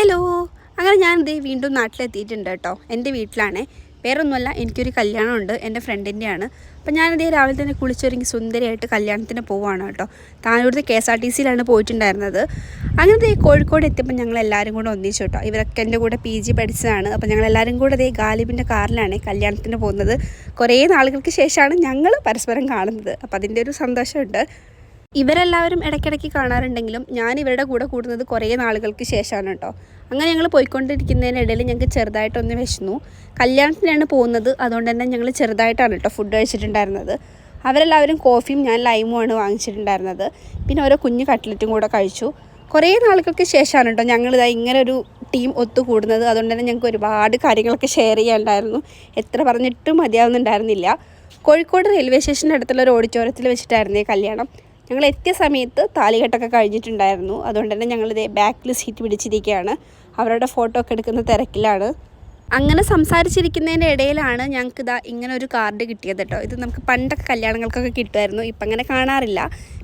Hello. അങ്ങനെ ഞാൻ ഇതേ വീണ്ടും നാട്ടിലെത്തിയിട്ടുണ്ട് കേട്ടോ. എന്റെ വീട്ടിലാണ്. വേറൊന്നുമല്ല എനിക്കൊരു കല്യാണമുണ്ട്. എന്റെ ഫ്രണ്ടിന്റെയാണ്. അപ്പോൾ ഞാനിതേ രാവിലെ തന്നെ കുളിച്ചൊരുങ്ങി സുന്ദരിയായിട്ട് കല്യാണത്തിന് പോവുകയാണ് കേട്ടോ. താനൂരത്തെ കെ എസ് ആർ ടി സിയിലാണ് പോയിട്ടുണ്ടായിരുന്നത്. അങ്ങനെ ദേ കോഴിക്കോട് എത്തിയപ്പോൾ ഞങ്ങൾ എല്ലാവരും കൂടെ ഒന്നിച്ചു കേട്ടോ. ഇവരൊക്കെ എന്റെ കൂടെ പി ജി പഠിച്ചതാണ്. അപ്പോൾ ഞങ്ങൾ എല്ലാവരും കൂടെ ദേ ഗാലിബിന്റെ കാറിലാണ് കല്യാണത്തിന് പോകുന്നത്. കുറേ നാളുകൾക്ക് ശേഷമാണ് ഞങ്ങൾ പരസ്പരം കാണുന്നത്. അപ്പോൾ അതിന്റെ ഒരു സന്തോഷമുണ്ട്. ഇവരെല്ലാവരും ഇടയ്ക്കിടയ്ക്ക് കാണാറുണ്ടെങ്കിലും ഞാൻ ഇവരുടെ കൂടെ കൂടുന്നത് കുറേ നാളുകൾക്ക് ശേഷമാണ് കേട്ടോ. അങ്ങനെ ഞങ്ങൾ പോയിക്കൊണ്ടിരിക്കുന്നതിനിടയിൽ ഞങ്ങൾക്ക് ചെറുതായിട്ടൊന്ന് വിശന്നു. കല്യാണത്തിനാണ് പോകുന്നത്. അതുകൊണ്ട് തന്നെ ഞങ്ങൾ ചെറുതായിട്ടാണ് കേട്ടോ ഫുഡ് കഴിച്ചിട്ടുണ്ടായിരുന്നത്. അവരെല്ലാവരും കോഫിയും ഞാൻ ലൈമുമാണ് വാങ്ങിച്ചിട്ടുണ്ടായിരുന്നത്. പിന്നെ ഓരോ കുഞ്ഞു കട്ട്ലറ്റും കൂടെ കഴിച്ചു. കുറേ നാളുകൾക്ക് ശേഷമാണ് കേട്ടോ ഞങ്ങളിതാ ഇങ്ങനെ ഒരു ടീം ഒത്തുകൂടുന്നത്. അതുകൊണ്ട് തന്നെ ഞങ്ങൾക്ക് ഒരുപാട് കാര്യങ്ങളൊക്കെ ഷെയർ ചെയ്യാനുണ്ടായിരുന്നു. എത്ര പറഞ്ഞിട്ടും മതിയാവുന്നുണ്ടായിരുന്നില്ല. കോഴിക്കോട് റെയിൽവേ സ്റ്റേഷന്റെ അടുത്തുള്ള ഒരു ഓഡിറ്റോറിയത്തിൽ വെച്ചിട്ടായിരുന്നു കല്യാണം. ഞങ്ങൾ എത്തിയ സമയത്ത് താലികെട്ടൊക്കെ കഴിഞ്ഞിട്ടുണ്ടായിരുന്നു. അതുകൊണ്ട് തന്നെ ഞങ്ങളിത് ബാക്കിൽ സീറ്റ് പിടിച്ചിരിക്കുകയാണ്. അവരുടെ ഫോട്ടോ ഒക്കെ എടുക്കുന്ന തിരക്കിലാണ്. അങ്ങനെ സംസാരിച്ചിരിക്കുന്നതിന്റെ ഇടയിലാണ് ഞങ്ങൾക്ക് ഇതാ ഇങ്ങനെ ഒരു കാർഡ് കിട്ടിയത് കേട്ടോ ഇത് നമുക്ക് പണ്ടൊക്കെ കല്യാണങ്ങൾക്കൊക്കെ കിട്ടുമായിരുന്നു. ഇപ്പം അങ്ങനെ കാണാറില്ല.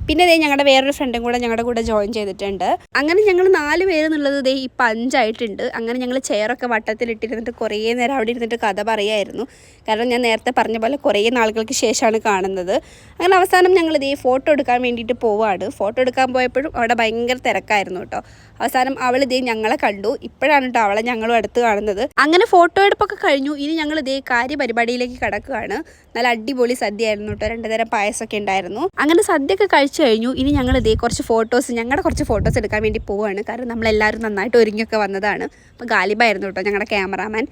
പിന്നെ ഇതേ ഞങ്ങളുടെ വേറൊരു ഫ്രണ്ടും കൂടെ ഞങ്ങളുടെ കൂടെ ജോയിൻ ചെയ്തിട്ടുണ്ട്. അങ്ങനെ ഞങ്ങൾ നാല് പേര് എന്നുള്ളത് ദേ ഇപ്പം അഞ്ചായിട്ടുണ്ട് അങ്ങനെ ഞങ്ങൾ ചെയറൊക്കെ വട്ടത്തിലിട്ടിരുന്നിട്ട് കുറേ നേരം അവിടെ ഇരുന്നിട്ട് കഥ പറയായിരുന്നു. കാരണം ഞാൻ നേരത്തെ പറഞ്ഞ പോലെ കുറേ നാളുകൾക്ക് ശേഷമാണ് കാണുന്നത്. അങ്ങനെ അവസാനം ഞങ്ങൾ ഇതേ ഫോട്ടോ എടുക്കാൻ വേണ്ടിയിട്ട് പോവാണ്. ഫോട്ടോ എടുക്കാൻ പോയപ്പോഴും അവിടെ ഭയങ്കര തിരക്കായിരുന്നു കേട്ടോ അവസാനം അവൾ ഇതേ ഞങ്ങളെ കണ്ടു. ഇപ്പോഴാണ് കേട്ടോ അവളെ ഞങ്ങളും അടുത്ത് കാണുന്നത്. അങ്ങനെ ഫോട്ടോ എടുപ്പൊക്കെ കഴിഞ്ഞു. ഇനി ഞങ്ങൾ ഇതേ കാര്യപരിപാടിയിലേക്ക് കടക്കുകയാണ് നല്ല അടിപൊളി സദ്യ ആയിരുന്നു കേട്ടോ രണ്ട് തരം പായസമൊക്കെ ഉണ്ടായിരുന്നു. അങ്ങനെ സദ്യയൊക്കെ കഴിച്ചു കഴിഞ്ഞു. ഇനി ഞങ്ങൾ ഇതേ കുറച്ച് ഫോട്ടോസ് ഞങ്ങളുടെ കുറച്ച് ഫോട്ടോസ് എടുക്കാൻ വേണ്ടി പോവുകയാണ് കാരണം നമ്മളെല്ലാവരും നന്നായിട്ട് ഒരുങ്ങിയൊക്കെ വന്നതാണ്. അപ്പോൾ ഗാലിബായിരുന്നു കേട്ടോ ഞങ്ങളുടെ ക്യാമറാമാൻ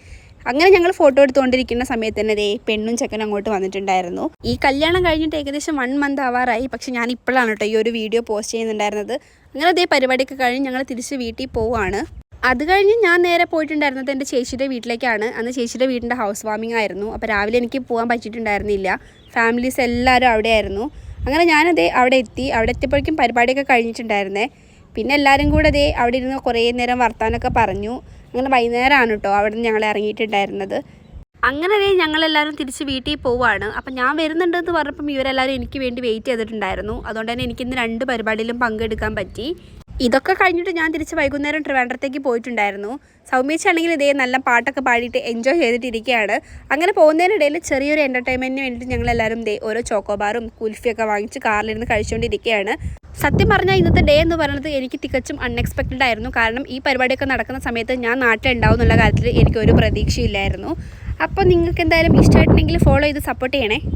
അങ്ങനെ ഞങ്ങൾ ഫോട്ടോ എടുത്തുകൊണ്ടിരിക്കുന്ന സമയത്ത് തന്നെ ദേ പെണ്ണും ചെക്കനും അങ്ങോട്ട് വന്നിട്ടുണ്ടായിരുന്നു. ഈ കല്യാണം കഴിഞ്ഞിട്ട് ഏകദേശം വൺ മന്ത് ആവാറായി. പക്ഷെ ഞാൻ ഇപ്പോഴാണ് കേട്ടോ ഈ ഒരു വീഡിയോ പോസ്റ്റ് ചെയ്യുന്നുണ്ടായിരുന്നത്. അങ്ങനെ അതേ പരിപാടിയൊക്കെ കഴിഞ്ഞ് ഞങ്ങൾ തിരിച്ച് വീട്ടിൽ പോവുകയാണ് അത് കഴിഞ്ഞ് ഞാൻ നേരെ പോയിട്ടുണ്ടായിരുന്നത് എന്റെ ചേച്ചിയുടെ വീട്ടിലേക്കാണ്. അന്ന് ചേച്ചിയുടെ വീടിന്റെ ഹൗസ് വാമിംഗ് ആയിരുന്നു. അപ്പോൾ രാവിലെ എനിക്ക് പോകാൻ പറ്റിയിട്ടുണ്ടായിരുന്നില്ല. ഫാമിലീസ് എല്ലാവരും അവിടെ ആയിരുന്നു അങ്ങനെ ഞാനതേ അവിടെ എത്തി. അവിടെ എത്തിയപ്പോഴേക്കും പരിപാടിയൊക്കെ കഴിഞ്ഞിട്ടുണ്ടായിരുന്നേ. പിന്നെ എല്ലാവരും കൂടെ അതേ അവിടെ ഇരുന്ന് കുറേ നേരം വർത്താനൊക്കെ പറഞ്ഞു. അങ്ങനെ വൈകുന്നേരമാണ് കേട്ടോ അവിടെ നിന്ന് ഞങ്ങൾ ഇറങ്ങിയിട്ടുണ്ടായിരുന്നത്. അങ്ങനെ അതേ ഞങ്ങളെല്ലാവരും തിരിച്ച് വീട്ടിൽ പോവാണ്. അപ്പം ഞാൻ വരുന്നുണ്ടെന്ന് പറഞ്ഞപ്പം ഇവരെല്ലാവരും എനിക്ക് വേണ്ടി വെയിറ്റ് ചെയ്തിട്ടുണ്ടായിരുന്നു. അതുകൊണ്ട് തന്നെ എനിക്കിന്ന് രണ്ട് പരിപാടിയിലും പങ്കെടുക്കാൻ പറ്റി. ഇതൊക്കെ കഴിഞ്ഞിട്ട് ഞാൻ തിരിച്ച് വൈകുന്നേരം ട്രിവാൻഡ്രത്തേക്ക് പോയിട്ടുണ്ടായിരുന്നു. സൗമ്യച്ചാണെങ്കിൽ ഇതേ നല്ല പാട്ടൊക്കെ പാടിയിട്ട് എൻജോയ് ചെയ്തിട്ടിരിക്കുകയാണ്. അങ്ങനെ പോകുന്നതിനിടയിൽ ചെറിയൊരു എന്റർടൈൻമെന്റിന് വേണ്ടിയിട്ട് ഞങ്ങളെല്ലാവരും ദേ ഓരോ ചോക്കോബാറും കുൽഫിയൊക്കെ വാങ്ങിച്ച് കാറിലിരുന്ന് കഴിച്ചുകൊണ്ടിരിക്കുകയാണ്. സത്യം പറഞ്ഞാൽ ഇന്നത്തെ ഡേ എന്ന് പറയുന്നത് എനിക്ക് തികച്ചും അൺഎക്സ്പെക്റ്റഡ് ആയിരുന്നു. കാരണം ഈ പരിപാടിയൊക്കെ നടക്കുന്ന സമയത്ത് ഞാൻ നാട്ടിലുണ്ടാവും എന്നുള്ള കാര്യത്തിൽ എനിക്കൊരു പ്രതീക്ഷയില്ലായിരുന്നു. അപ്പോൾ നിങ്ങൾക്ക് എന്തായാലും ഇഷ്ടമായിട്ടുണ്ടെങ്കിൽ ഫോളോ ചെയ്ത് സപ്പോർട്ട് ചെയ്യണേ.